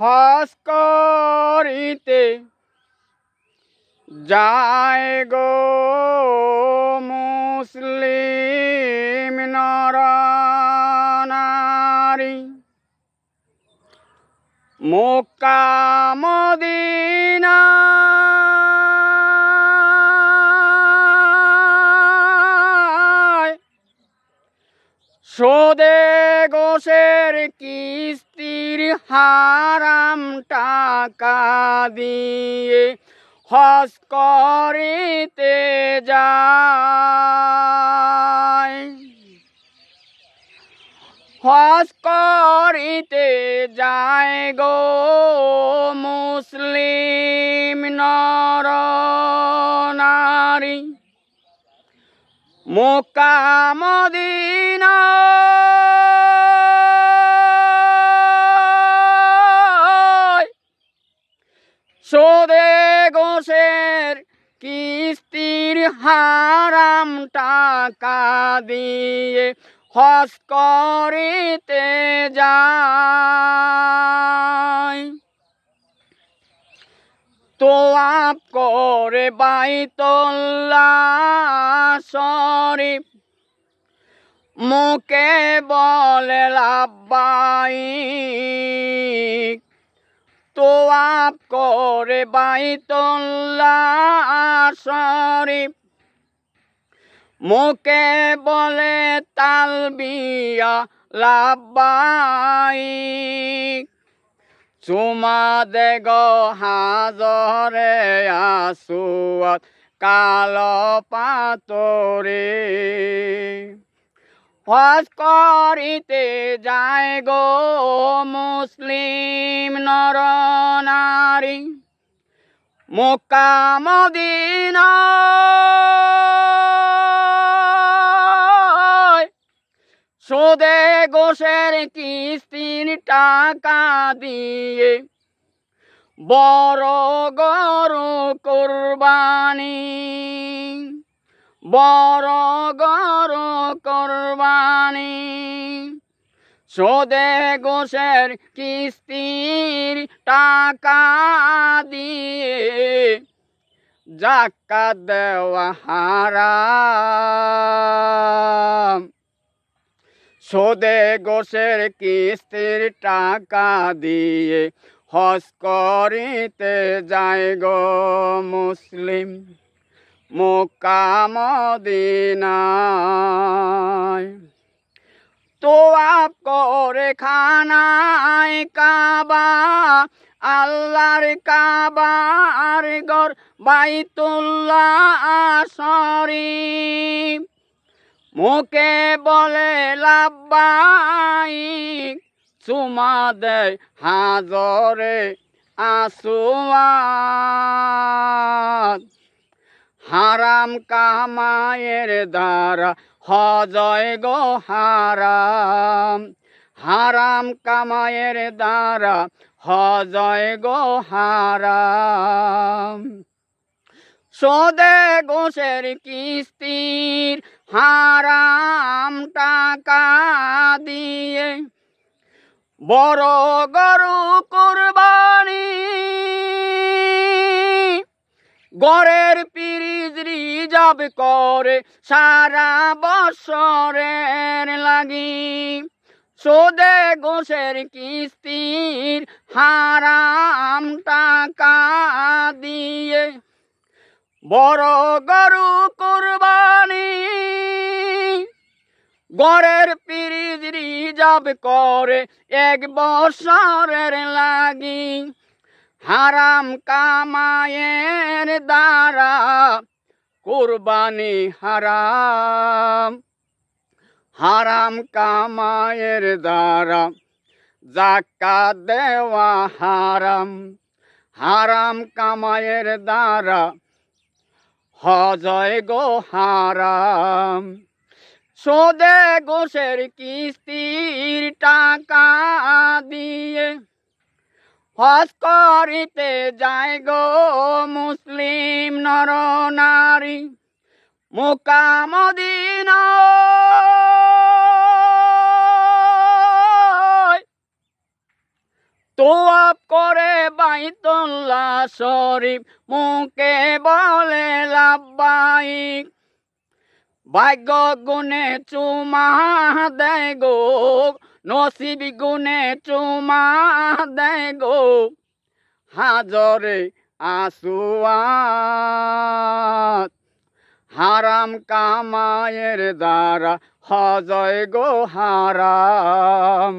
হস করিতে যায় গো মুসলিম নরনারী। মক্কা মদিনা সোদে গোসের কিস্তির হারাম টাকা দিয়ে হস করিতে যায়। হস করিতে যায় গো মুসলিম নর নারী মক্কা সোদে গোসের কিস্তির হারাম টাকা দিয়ে হস করিতে যায়। তোয়াপ করে বাইতুল্লাহ শরীফ, মুখে বলে লাব্বাই তোয়াপ করে বাইতুল্লাহ শরীফ। মুখে বলে, তালবিয়া লাব্বাই চুমা দে গো হাজরে আসুয়াত কাল পাতরে হজ করিতে যায় গো মুসলিম নর নারী। Mecca Medina. সোদে গোসের কিস্তির টাকা দিয়ে বড় গরু কোরবানি। বড় গরু কোরবানি। সোদে গোসের কিস্তির টাকা দিয়ে জাকাত দেওয়া হারাম। সোদে গোসের কিস্তির টাকা দিয়ে হস করিতে যায় গো মুসলিম। মোকামদিনায়। তো আপ করে খানায় কাবা, আল্লাহর কাবার গর বাইতুল্লাহ শরীফ। মুখে বলে লাব্বাই চুমা দেয় হাজরে আসুয়াত হারাম কামায়ের দ্বারা, হজয় গো হারাম। হারাম কামায়ের দ্বারা, হজয় গো হারাম। সোদে গোসের কিস্তির হারাম টাকা দিয়ে বড় গরু কুরবানি গড়ের পিরিজ রিজাব করে, সারা বছরের লাগি। সোদে গোসের কিস্তির হারাম টাকা দিয়ে বড় গরু কুরবানি। গড়ের পিরিজ রিজাব করে, এক বছরের লাগি। হারাম কামায়ের দ্বারা কুরবানি হারাম। হারাম কামায়ের দ্বারা জাকা দেওয়া হারাম। হারাম কামায়ের দ্বারা হজয় গো হারাম। সোদে গোসের কিস্তির টাকা দিয়ে হজ করিতে যায় গো মুসলিম নর নারী। মোকামদিনা তোয়াপ করে বাইতুল্লাহ শরীফ, মুখে বলে লাভবাহিক। ভাগ্য গুণে চুমা দেয় গো নসিব গুনে চুমা দেয় গো হাজরে আসুয়াত। হারাম কামায়ের দ্বারা হজয় গো হারাম।